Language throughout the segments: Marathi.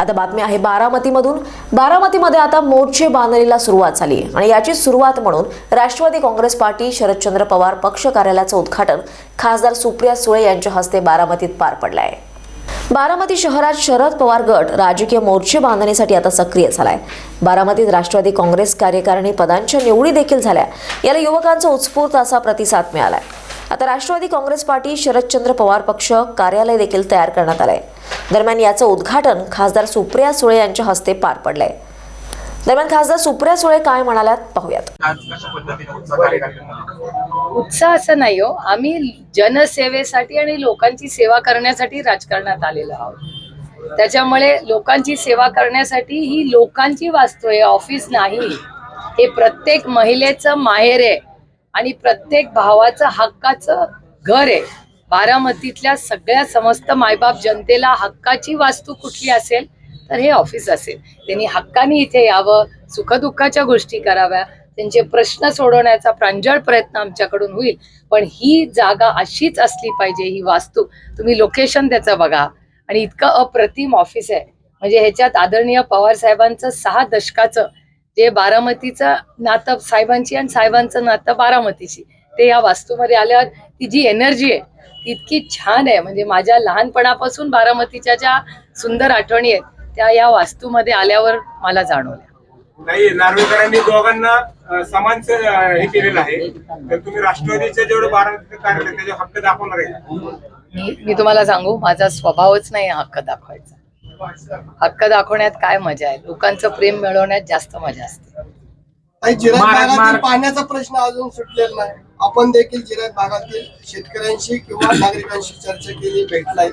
आता बातमी आहे बारामतीमधून. बारामतीमध्ये आता मोर्चे बांधणीला सुरुवात झाली आणि याची सुरुवात म्हणून राष्ट्रवादी काँग्रेस पार्टी शरदचंद्र पवार पक्ष कार्यालयाचं उद्घाटन खासदार सुप्रिया सुळे यांच्या हस्ते बारामतीत पार पडलं आहे. बारामती शहरात शरद पवार गट राजकीय मोर्चे बांधणीसाठी आता सक्रिय झालाय. बारामतीत राष्ट्रवादी काँग्रेस कार्यकारिणी पदांच्या निवडी देखील झाल्या. याला युवकांचा उत्स्फूर्त असा प्रतिसाद मिळालाय. आता राष्ट्रवादी काँग्रेस पार्टी शरदचंद्र पवार पक्ष कार्यालय देखील तयार करण्यात आलंय. दरम्यान याचं उद्घाटन खासदार सुप्रिया सुळे यांच्या हस्ते पार पडलंय. दरम्यान खासदार सुप्रिया सुळे काय म्हणाल्यात पाहूयात. उत्साह असं नाही हो. आम्ही जनसेवेसाठी आणि लोकांची सेवा करण्यासाठी राजकारणात आलेलो आहोत. त्याच्यामुळे लोकांची सेवा करण्यासाठी ही लोकांची वास्तू आहे ऑफिस नाही. हे प्रत्येक महिलेचं माहेर आहे. आणि प्रत्येक भावाचं हक्काचं घर आहे. बारामतीतल्या सगळ्या समस्त मायबाप जनतेला हक्काची वास्तू कुठली असेल तर हे ऑफिस असेल. त्यांनी हक्काने इथे यावं सुखदुःखाच्या गोष्टी कराव्या त्यांचे प्रश्न सोडवण्याचा प्रांजळ प्रयत्न आमच्याकडून होईल. पण ही जागा अशीच असली पाहिजे ही वास्तू. तुम्ही लोकेशन त्याचं बघा. आणि इतकं अप्रतिम ऑफिस आहे. म्हणजे ह्याच्यात आदरणीय पवार साहेबांचं सहा दशकाचं जे बारामतीचं नातं साहेबांची आणि साहेबांचं नातं बारामतीची ते या वास्तूमध्ये आल्यावर ती जी एनर्जी आहे ती इतकी छान आहे. म्हणजे माझ्या लहानपणापासून बारामतीच्या ज्या सुंदर आठवणी आहेत त्या या वास्तूमध्ये आल्यावर मला जाणवल्या. नाही नार्वेकरांनी दोघांना समान हे केलेलं आहे. तर तुम्ही राष्ट्रवादीचे जेवढे बारामतीचे कार्य त्याचे हक्क दाखवणार आहे? मी मी तुम्हाला सांगू माझा स्वभावच नाही हक्क दाखवायचा. हक्क दाखवण्यात काय मजा आहे? लोकांचं प्रेम मिळवण्यात जास्त मजा असते. पाण्याचा प्रश्न अजून सुटलेला नाही. आपण देखील जिरायत भागातील शेतकऱ्यांशी किंवा नागरिकांशी चर्चा केली भेटलाय.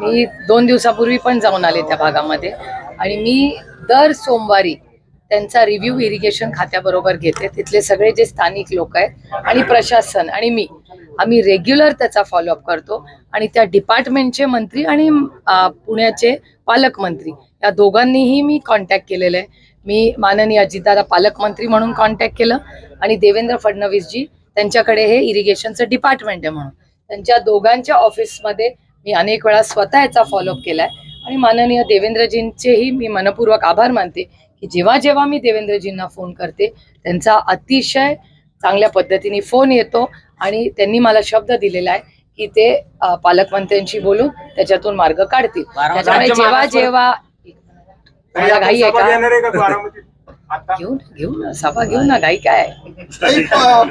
मी दोन दिवसापूर्वी पण जाऊन आले त्या भागामध्ये. आणि मी दर सोमवारी त्यांचा रिव्ह्यू इरिगेशन खात्याबरोबर घेते. तिथले सगळे जे स्थानिक लोक आहेत आणि प्रशासन आणि मी आम्ही रेग्युलर त्याचा फॉलोअप करतो. आणि त्या डिपार्टमेंटचे मंत्री आणि पुण्याचे पालकमंत्री या दोघांनीही मी कॉन्टॅक्ट केलेलं आहे. मी माननीय अजितदादा पालकमंत्री म्हणून कॉन्टॅक्ट केलं आणि देवेंद्र फडणवीसजी त्यांच्याकडे हे इरिगेशनचं डिपार्टमेंट आहे म्हणून. त्यांच्या दोघांच्या ऑफिसमध्ये मी अनेक वेळा स्वतः याचा फॉलोअप केलाय. आणि माननीय देवेंद्रजींचेही मी मनपूर्वक आभार मानते की जेव्हा जेव्हा मी देवेंद्रजींना फोन करते त्यांचा अतिशय चांगल्या पद्धतीने फोन येतो आणि त्यांनी मला शब्द दिलेला आहे की ते पालकमंत्र्यांशी बोलून त्याच्यातून मार्ग काढतील. त्याच्यामुळे जेव्हा जेव्हा मला घाई आहे सभा का? घेऊन घेऊ ना सभा घेऊ ना घाई काय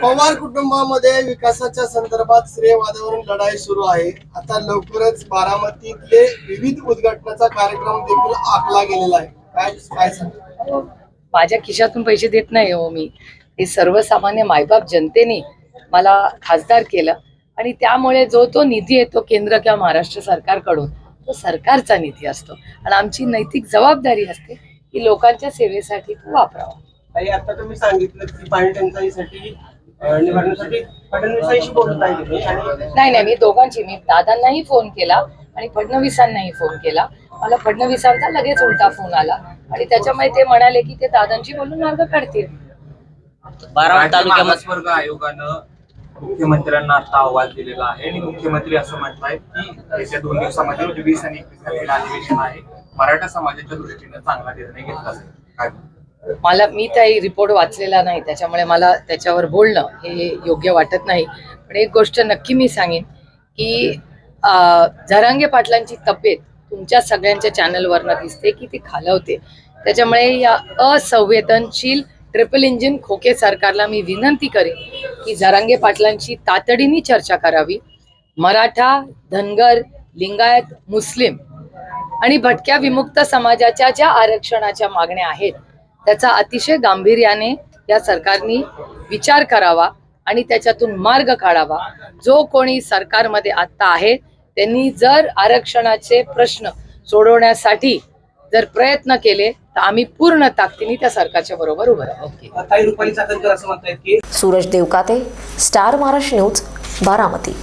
पवार कुटुंबामध्ये विकासाच्या संदर्भात श्रेयवादावरून लढाई सुरू आहे. आता लवकरच बारामतीतले विविध उद्घाटनाचा कार्यक्रम देखील आखला गेलेला आहे. काय काय सांगा माझ्या खिशातून पैसे देत नाही हो मी. हे सर्वसामान्य मायबाप जनतेने मला खासदार केलं आणि त्यामुळे जो तो निधी येतो केंद्र किंवा महाराष्ट्र सरकारकडून तो सरकारचा निधी असतो. आणि आमची नैतिक जबाबदारी असते की लोकांच्या सेवेसाठी तो वापरावा. आता तुम्ही सांगितलं की पाणी टंचाईसाठी नाही नाही मी दोघांची मी दादांनाही फोन केला आणि फडणवीसांनाही फोन केला. मला फडणवीसांचा लगेच उलटा फोन आला. आणि त्याच्यामुळे ते म्हणाले की ते दादांशी बोलून मार्ग काढतील. तालुक्यामध्ये आयोगानं मुख्यमंत्र्यांना आता अहवाल दिलेला आहे आणि मुख्यमंत्री असं म्हणतायत की येत्या दोन दिवसामध्ये म्हणजे वीस आणि एकवीस तारखेला अधिवेशन आहे. मराठा समाजाच्या दृष्टीने चांगला निर्णय घेतला जाईल. काय मला मी काही रिपोर्ट वाचलेला नाही त्याच्यामुळे मला त्याच्यावर बोलणं हे योग्य वाटत नाही. पण एक गोष्ट नक्की मी सांगेन की झरांगे पाटलांची तब्येत तुमच्या सगळ्यांच्या चॅनलवरनं दिसते की ती खालवते. त्याच्यामुळे या असंवेदनशील ट्रिपल इंजिन खोके सरकारला मी विनंती करेन की जरांगे पाटलांची तातडीने चर्चा करावी. मराठा धनगर लिंगायत मुस्लिम आणि भटक्या विमुक्त समाजाच्या ज्या आरक्षणाच्या मागण्या आहेत त्याचा अतिशय गांभीर्याने या सरकारने विचार करावा आणि त्याच्यातून मार्ग काढावा. जो कोणी सरकारमध्ये आत्ता आहे त्यांनी जर आरक्षणाचे प्रश्न सोडवण्यासाठी जर प्रयत्न केले तर आम्ही पूर्ण ताकदीने त्या सरकारच्या बरोबर उभं राहू. ताई रुपाली चाकणकर असं म्हणतायत की सूरज देवकाते स्टार महाराष्ट्र न्यूज बारामती.